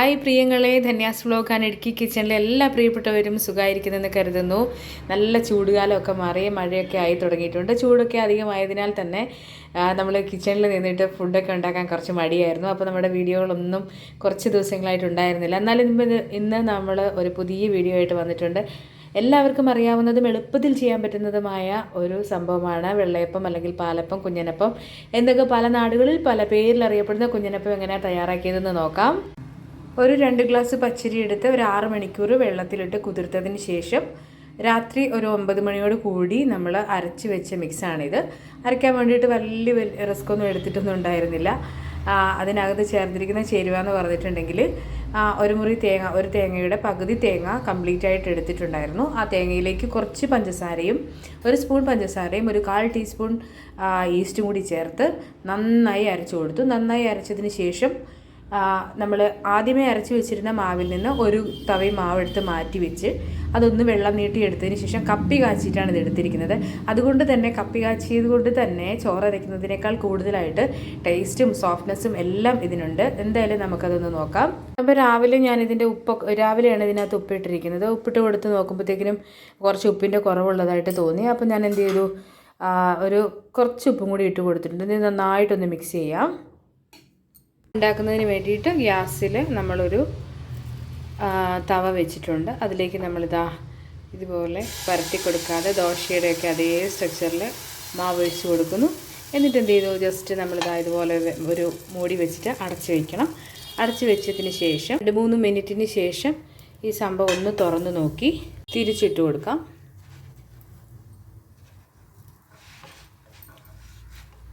Hi പ്രിയങ്ങളെ Dhanya's vlog and Idukki കിച്ചണിലെ എല്ലാ പ്രിയപ്പെട്ടവരും സുഖമായിരിക്കുന്നെന്ന് കരുതുന്നു. നല്ല ചൂടുകാലമൊക്കെ മാറി മഴയൊക്കെ ആയി തുടങ്ങിയിട്ടുണ്ട്. ചൂടൊക്കെ അധികമായതിനാൽ തന്നെ നമ്മൾ കിച്ചണിൽ നിന്നിട്ട് ഫുഡൊക്കെ ഉണ്ടാക്കാൻ കുറച്ച് മടിയായിരുന്നു. അപ്പോൾ നമ്മുടെ വീഡിയോകളൊന്നും കുറച്ച് ദിവസങ്ങളായിട്ട് ഉണ്ടായിരുന്നില്ല. എന്നാലും ഇന്ന് നമ്മൾ ഒരു പുതിയ വീഡിയോ ആയിട്ട് വന്നിട്ടുണ്ട്. എല്ലാവർക്കും അറിയാവുന്നതും എളുപ്പത്തിൽ ചെയ്യാൻ പറ്റുന്നതുമായ ഒരു സംഭവമാണ് വെള്ളയപ്പം അല്ലെങ്കിൽ പാലപ്പം കുഞ്ഞനപ്പം. എന്നൊക്കെ പല നാടുകളിൽ പല പേരിൽ അറിയപ്പെടുന്ന കുഞ്ഞനപ്പം എങ്ങനെയാണ് തയ്യാറാക്കിയതെന്ന് നോക്കാം. ഒരു രണ്ട് ഗ്ലാസ് പച്ചരി എടുത്ത് ഒരു ആറ് മണിക്കൂർ വെള്ളത്തിലിട്ട് കുതിർത്തതിന് ശേഷം രാത്രി ഒരു ഒമ്പത് മണിയോട് കൂടി നമ്മൾ അരച്ച് വെച്ച മിക്സാണിത്. അരയ്ക്കാൻ വേണ്ടിയിട്ട് വലിയ വലിയ റിസ്ക്കൊന്നും എടുത്തിട്ടൊന്നും ഉണ്ടായിരുന്നില്ല. അതിനകത്ത് ചേർന്നിരിക്കുന്ന ചേരുവ എന്ന് പറഞ്ഞിട്ടുണ്ടെങ്കിൽ ഒരു മുറി തേങ്ങ ഒരു തേങ്ങയുടെ പകുതി തേങ്ങ കംപ്ലീറ്റ് ആയിട്ട് എടുത്തിട്ടുണ്ടായിരുന്നു. ആ തേങ്ങയിലേക്ക് കുറച്ച് പഞ്ചസാരയും ഒരു സ്പൂൺ പഞ്ചസാരയും ഒരു കാൽ ടീസ്പൂൺ ഈസ്റ്റും കൂടി ചേർത്ത് നന്നായി അരച്ചു കൊടുത്തു. നന്നായി അരച്ചതിന് ശേഷം നമ്മൾ ആദ്യമേ അരച്ച് വെച്ചിരുന്ന മാവിൽ നിന്ന് ഒരു തവി മാവ് എടുത്ത് മാറ്റി വെച്ച് അതൊന്ന് വെള്ളം നീട്ടി എടുത്തതിന് ശേഷം കപ്പി കാച്ചിട്ടാണ് ഇത് എടുത്തിരിക്കുന്നത്. അതുകൊണ്ട് തന്നെ കപ്പി കാച്ചിയത് കൊണ്ട് തന്നെ ചോറ് അരയ്ക്കുന്നതിനേക്കാൾ കൂടുതലായിട്ട് ടേസ്റ്റും സോഫ്റ്റ്നെസ്സും എല്ലാം ഇതിനുണ്ട്. എന്തായാലും നമുക്കതൊന്ന് നോക്കാം. അപ്പോൾ രാവിലെ ഞാൻ ഇതിന്റെ ഉപ്പ് രാവിലെയാണ് ഇതിനകത്ത് ഉപ്പിട്ടിരിക്കുന്നത്. ഉപ്പിട്ട് കൊടുത്ത് നോക്കുമ്പോഴത്തേക്കിനും കുറച്ച് ഉപ്പിന്റെ കുറവുള്ളതായിട്ട് തോന്നി. അപ്പോൾ ഞാൻ എന്ത് ചെയ്തു? ഒരു കുറച്ച് ഉപ്പും കൂടി ഇട്ട് കൊടുത്തിട്ടുണ്ട്. ഇത് നന്നായിട്ടൊന്ന് മിക്സ് ചെയ്യാം. ഉണ്ടാക്കുന്നതിന് വേണ്ടിയിട്ട് ഗ്യാസിൽ നമ്മളൊരു തവ വെച്ചിട്ടുണ്ട്. അതിലേക്ക് നമ്മളിതാ ഇതുപോലെ പരത്തി കൊടുക്കാതെ ദോശയുടെയൊക്കെ അതേ സ്ട്രക്ചറിൽ മാവ് ഒഴിച്ച് കൊടുക്കുന്നു. എന്നിട്ട് എന്ത് ചെയ്തു? ജസ്റ്റ് നമ്മളിതാ ഇതുപോലെ ഒരു മൂടി വെച്ചിട്ട് അടച്ച് വയ്ക്കണം അടച്ച് വെച്ചതിന് ശേഷം രണ്ട് മൂന്ന് മിനിറ്റിന് ശേഷം ഈ സംഭവം ഒന്ന് തുറന്ന് നോക്കി തിരിച്ചിട്ട് കൊടുക്കാം.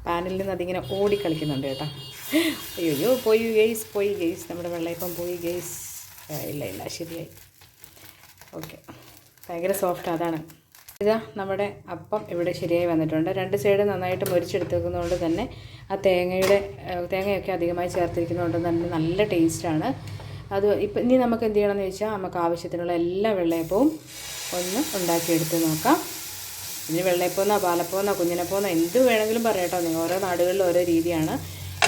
പാനിൽ നിന്ന് അതിങ്ങനെ ഓടിക്കളിക്കുന്നുണ്ട് കേട്ടോ. അയ്യോ പോയി ഗെയ്സ് പോയി ഗെയ്സ് നമ്മുടെ വെള്ളയപ്പം പോയി ഗെയ്സ് ഇല്ല ഇല്ല ശരിയായി. ഓക്കെ ഭയങ്കര സോഫ്റ്റ് അതാണ്. ഇതാ നമ്മുടെ അപ്പം ഇവിടെ ശരിയായി വന്നിട്ടുണ്ട്. രണ്ട് സൈഡ് നന്നായിട്ട് മുരിച്ചെടുത്തേക്കുന്നതുകൊണ്ട് തന്നെ ആ തേങ്ങയുടെ തേങ്ങയൊക്കെ അധികമായി ചേർത്തിരിക്കുന്നതുകൊണ്ട് തന്നെ നല്ല ടേസ്റ്റാണ് അത് ഇപ്പം ഇനി നമുക്ക് എന്ത് ചെയ്യണമെന്ന് ചോദിച്ചാൽ നമുക്ക് ആവശ്യത്തിനുള്ള എല്ലാ വെള്ളയപ്പവും ഒന്ന് ഉണ്ടാക്കിയെടുത്ത് നോക്കാം. ഇനി വെള്ളയപ്പോന്നോ പാലപ്പോന്നോ കുഞ്ഞിനപ്പോന്നോ എന്ത് വേണമെങ്കിലും പറയട്ടോ നിങ്ങൾ ഓരോ നാടുകളിലും ഓരോ രീതിയാണ്.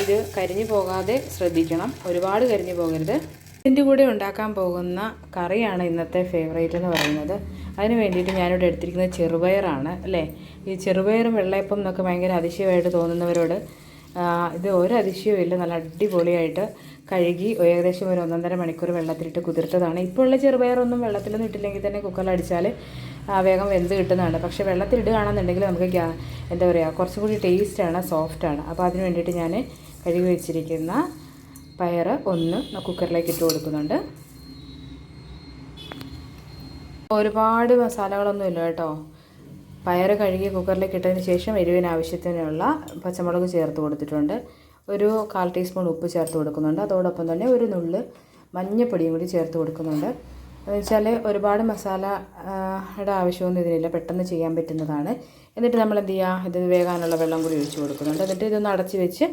ഇത് കരിഞ്ഞു പോകാതെ ശ്രദ്ധിക്കണം. ഒരുപാട് കരിഞ്ഞു പോകരുത്. ഇതിന്റെ കൂടെ ഉണ്ടാക്കാൻ പോകുന്ന കറിയാണ് ഇന്നത്തെ ഫേവറേറ്റ് എന്ന് പറയുന്നത്. അതിന് വേണ്ടിയിട്ട് ഞാനിവിടെ എടുത്തിരിക്കുന്നത് ചെറുപയറാണ് അല്ലേ? ഈ ചെറുപയറും വെള്ളയപ്പം എന്നൊക്കെ ഭയങ്കര അതിശയമായിട്ട് തോന്നുന്നവരോട് ഇത് ഒരു അതിശയവും ഇല്ല. നല്ല അടിപൊളിയായിട്ട് കഴുകി ഏകദേശം ഒരു ഒന്നൊന്നര മണിക്കൂർ വെള്ളത്തിലിട്ട് കുതിർത്തതാണ്. ഇപ്പോൾ ഉള്ള ചെറുപയറൊന്നും വെള്ളത്തിലൊന്നും ഇട്ടില്ലെങ്കിൽ തന്നെ കുക്കറിലടിച്ചാൽ വേഗം വെന്ത് കിട്ടുന്നതാണ്. പക്ഷേ വെള്ളത്തിലിടുകയാണെന്നുണ്ടെങ്കിൽ നമുക്ക് എന്താ പറയുക കുറച്ചും കൂടി ടേസ്റ്റാണ് സോഫ്റ്റാണ് അപ്പോൾ അതിന് വേണ്ടിയിട്ട് ഞാൻ കഴുകി വെച്ചിരിക്കുന്ന പയർ ഒന്ന് കുക്കറിലേക്ക് ഇട്ട് കൊടുക്കുന്നുണ്ട്. ഒരുപാട് മസാലകളൊന്നും ഇല്ല കേട്ടോ. പയർ കഴുകി കുക്കറിലേക്ക് ഇട്ടതിന് ശേഷം എരിവിന് ആവശ്യത്തിനുള്ള പച്ചമുളക് ചേർത്ത് കൊടുത്തിട്ടുണ്ട്. ഒരു കാൽ ടീസ്പൂൺ ഉപ്പ് ചേർത്ത് കൊടുക്കുന്നുണ്ട്. അതോടൊപ്പം തന്നെ ഒരു നുള്ള് മഞ്ഞപ്പൊടിയും കൂടി ചേർത്ത് കൊടുക്കുന്നുണ്ട്. വെച്ചാൽ ഒരുപാട് മസാല ഇട യുടെ ആവശ്യമൊന്നും ഇതിനില്ല. പെട്ടെന്ന് ചെയ്യാൻ പറ്റുന്നതാണ്. എന്നിട്ട് നമ്മൾ എന്ത് ചെയ്യുക ഇത് വേകാനുള്ള വെള്ളം കൂടി ഒഴിച്ചു കൊടുക്കുന്നുണ്ട്. എന്നിട്ട് ഇതൊന്ന് അടച്ച് വെച്ച്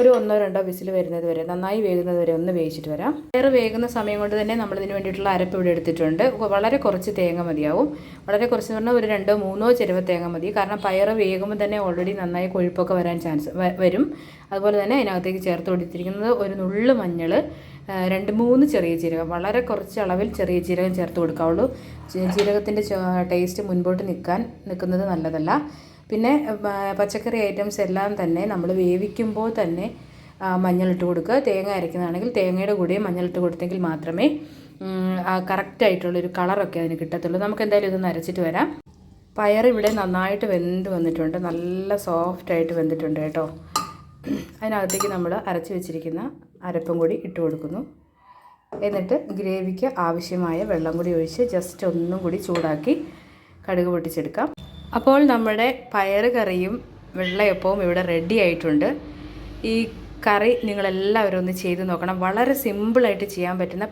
ഒരു ഒന്നോ രണ്ടോ വിസിൽ വരുന്നത് വരെ നന്നായി വേകുന്നത് വരെ ഒന്ന് വേവിച്ചിട്ട് വരാം. വേറെ വേകുന്ന സമയം കൊണ്ട് തന്നെ നമ്മൾ ഇതിന് വേണ്ടിയിട്ടുള്ള അരപ്പ് ഇവിടെ എടുത്തിട്ടുണ്ട്. വളരെ കുറച്ച് തേങ്ങ മതിയാവും. വളരെ കുറച്ച് എന്ന് പറഞ്ഞാൽ ഒരു രണ്ടോ മൂന്നോ ചെരുവ തേങ്ങ മതി. കാരണം പയറ് വേകുമ്പോൾ തന്നെ ഓൾറെഡി നന്നായി കൊഴുപ്പൊക്കെ വരാൻ ചാൻസ് വരും. അതുപോലെ തന്നെ അതിനകത്തേക്ക് ചേർത്ത് കൊടുത്തിരിക്കുന്നത് ഒരു നുള്ളു മഞ്ഞൾ രണ്ട് മൂന്ന് ചെറിയ ജീരകം. വളരെ കുറച്ച് അളവിൽ ചെറിയ ജീരകം ചേർത്ത് കൊടുക്കാവുള്ളൂ. ജീരകത്തിന്റെ ടേസ്റ്റ് മുൻപോട്ട് നിൽക്കാൻ നിൽക്കുന്നത് നല്ലതല്ല. പിന്നെ പച്ചക്കറി ഐറ്റംസ് എല്ലാം തന്നെ നമ്മൾ വേവിക്കുമ്പോൾ തന്നെ മഞ്ഞളിട്ട് കൊടുക്കുക. തേങ്ങ അരയ്ക്കുന്നതാണെങ്കിൽ തേങ്ങയുടെ കൂടെ മഞ്ഞളിട്ട് കൊടുത്തെങ്കിൽ മാത്രമേ കറക്റ്റായിട്ടുള്ളൊരു കളറൊക്കെ അതിന് കിട്ടത്തുള്ളൂ. നമുക്ക് എന്തായാലും ഇതൊന്ന് അരച്ചിട്ട് വരാം. പയർ ഇവിടെ നന്നായിട്ട് വെന്ത് വന്നിട്ടുണ്ട്. നല്ല സോഫ്റ്റായിട്ട് വെന്തിട്ടുണ്ട് കേട്ടോ. അതിനകത്തേക്ക് നമ്മൾ അരച്ച് വെച്ചിരിക്കുന്ന അരപ്പും കൂടി ഇട്ട് കൊടുക്കുന്നു. എന്നിട്ട് ഗ്രേവിക്ക് ആവശ്യമായ വെള്ളം കൂടി ഒഴിച്ച് ജസ്റ്റ് ഒന്നും കൂടി ചൂടാക്കി കടുക് പൊട്ടിച്ചെടുക്കാം. അപ്പോൾ നമ്മുടെ പയറ് കറിയും വെള്ളയപ്പവും ഇവിടെ റെഡി ആയിട്ടുണ്ട്. ഈ കറി നിങ്ങളെല്ലാവരും ഒന്ന് ചെയ്ത് നോക്കണം. വളരെ സിമ്പിളായിട്ട് ചെയ്യാൻ പറ്റുന്ന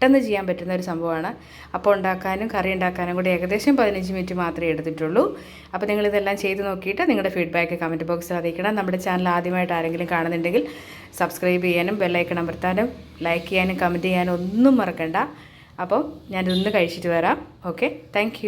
പെട്ടെന്ന് ചെയ്യാൻ പറ്റുന്ന ഒരു സംഭവമാണ്. അപ്പോൾ ഉണ്ടാക്കാനും കറി ഉണ്ടാക്കാനും കൂടി ഏകദേശം പതിനഞ്ച് മിനിറ്റ് മാത്രമേ എടുത്തിട്ടുള്ളൂ. അപ്പോൾ നിങ്ങളിതെല്ലാം ചെയ്ത് നോക്കിയിട്ട് നിങ്ങളുടെ ഫീഡ്ബാക്ക് കമന്റ് ബോക്സിൽ അറിയിക്കണം. നമ്മുടെ ചാനൽ ആദ്യമായിട്ട് ആരെങ്കിലും കാണുന്നുണ്ടെങ്കിൽ സബ്സ്ക്രൈബ് ചെയ്യാനും ബെല്ലൈക്കൺ അമർത്താനും ലൈക്ക് ചെയ്യാനും കമന്റ് ചെയ്യാനും ഒന്നും മറക്കണ്ട. അപ്പോൾ ഞാനിതൊന്ന് കഴിച്ചിട്ട് വരാം. Okay thank